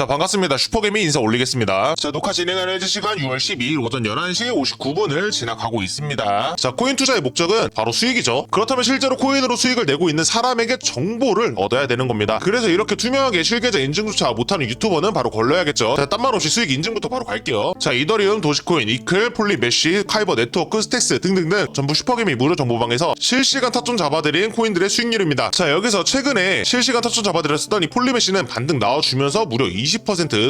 자 반갑습니다. 슈퍼게임이 인사 올리겠습니다. 자 녹화 진행하는 시간 6월 12일 오전 11시 59분을 지나가고 있습니다. 자 코인 투자의 목적은 바로 수익이죠. 그렇다면 실제로 코인으로 수익을 내고 있는 사람에게 정보를 얻어야 되는 겁니다. 그래서 이렇게 투명하게 실계좌 인증조차 못하는 유튜버는 바로 걸러야겠죠. 자 딴 말 없이 수익 인증부터 바로 갈게요. 자 이더리움 도시코인 이클 폴리 메쉬 카이버 네트워크 스택스 등등등 전부 슈퍼게임이 무료 정보방에서 실시간 타점 잡아드린 코인들의 수익률입니다. 자 여기서 최근에 실시간 타점 잡아드렸던 이 폴리메쉬는 반등 나와주면서 무려 20%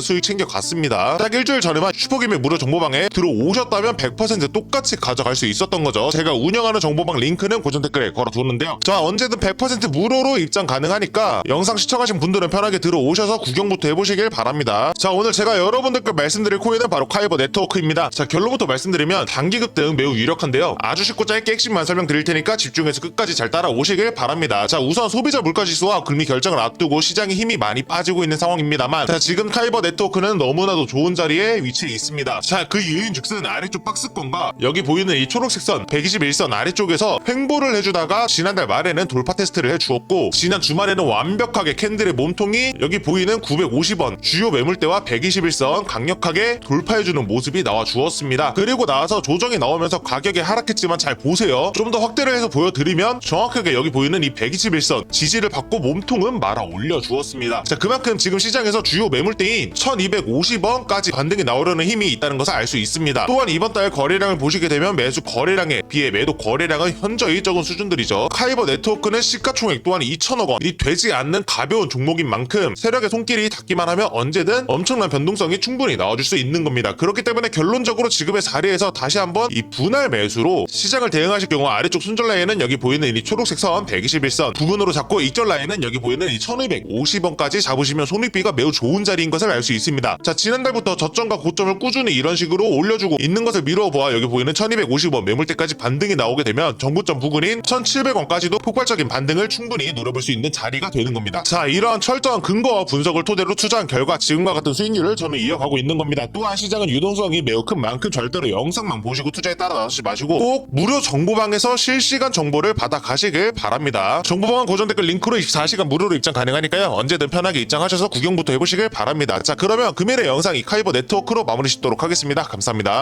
수익 챙겨갔습니다. 딱 일주일 전에만 슈퍼게임의 무료 정보방에 들어오셨다면 100% 똑같이 가져갈 수 있었던 거죠. 제가 운영하는 정보방 링크는 고정 댓글에 걸어두는데요. 자 언제든 100% 무료로 입장 가능하니까 영상 시청하신 분들은 편하게 들어오셔서 구경부터 해보시길 바랍니다. 자 오늘 제가 여러분들께 말씀드릴 코인은 바로 카이버 네트워크입니다. 자 결론부터 말씀드리면 단기 급 등 매우 유력한데요. 아주 쉽고 짧게 핵심만 설명드릴 테니까 집중해서 끝까지 잘 따라오시길 바랍니다. 자 우선 소비자 물가지수와 금리 결정을 앞두고 시장에 힘이 많이 빠지고 있는 상황입니다만 자 지금 카이버 네트워크는 너무나도 좋은 자리에 위치해 있습니다. 자 그 이유인 즉슨 아래쪽 박스권과 여기 보이는 이 초록색 선 121선 아래쪽에서 횡보를 해주다가 지난달 말에는 돌파 테스트를 해주었고 지난 주말에는 완벽하게 캔들의 몸통이 여기 보이는 950원 주요 매물대와 121선 강력하게 돌파해주는 모습이 나와 주었습니다. 그리고 나와서 조정이 나오면서 가격이 하락했지만 잘 보세요. 좀 더 확대를 해서 보여드리면 정확하게 여기 보이는 이 121선 지지를 받고 몸통은 말아 올려 주었습니다. 자 그만큼 지금 시장에서 주요 매물대인 1250원까지 반등이 나오려는 힘이 있다는 것을 알 수 있습니다. 또한 이번 달 거래량을 보시게 되면 매수 거래량에 비해 매도 거래량은 현저히 적은 수준들이죠. 카이버 네트워크는 시가총액 또한 2천억 원이 되지 않는 가벼운 종목인 만큼 세력의 손길이 닿기만 하면 언제든 엄청난 변동성이 충분히 나와줄 수 있는 겁니다. 그렇기 때문에 결론적으로 지금의 자리에서 다시 한번 이 분할 매수로 시장을 대응하실 경우 아래쪽 순절 라인은 여기 보이는 이 초록색 선 121선 부분으로 잡고 이절 라인은 여기 보이는 이 1250원까지 잡으시면 손익비가 매우 좋은 자리인 것을 알 수 있습니다. 자 지난달부터 저점과 고점을 꾸준히 이런 식으로 올려주고 있는 것을 미뤄보아 여기 보이는 1250원 매물대까지 반등이 나오게 되면 정구점 부근인 1700원까지도 폭발적인 반등을 충분히 노려볼 수 있는 자리가 되는 겁니다. 자 이러한 철저한 근거와 분석을 토대로 투자한 결과 지금과 같은 수익률을 저는 이어가고 있는 겁니다. 또한 시장은 유동성이 매우 큰 만큼 절대로 영상만 보시고 투자에 따라 나서지 마시고 꼭 무료 정보방에서 실시간 정보를 받아 가시길 바랍니다. 정보방 고정 댓글 링크로 24시간 무료로 입장 가능하니까요. 언제든 편하게 입장하셔서 구경부터 해보시길 바랍니다. 자 그러면 금일의 영상 이 카이버 네트워크로 마무리 짓도록 하겠습니다. 감사합니다.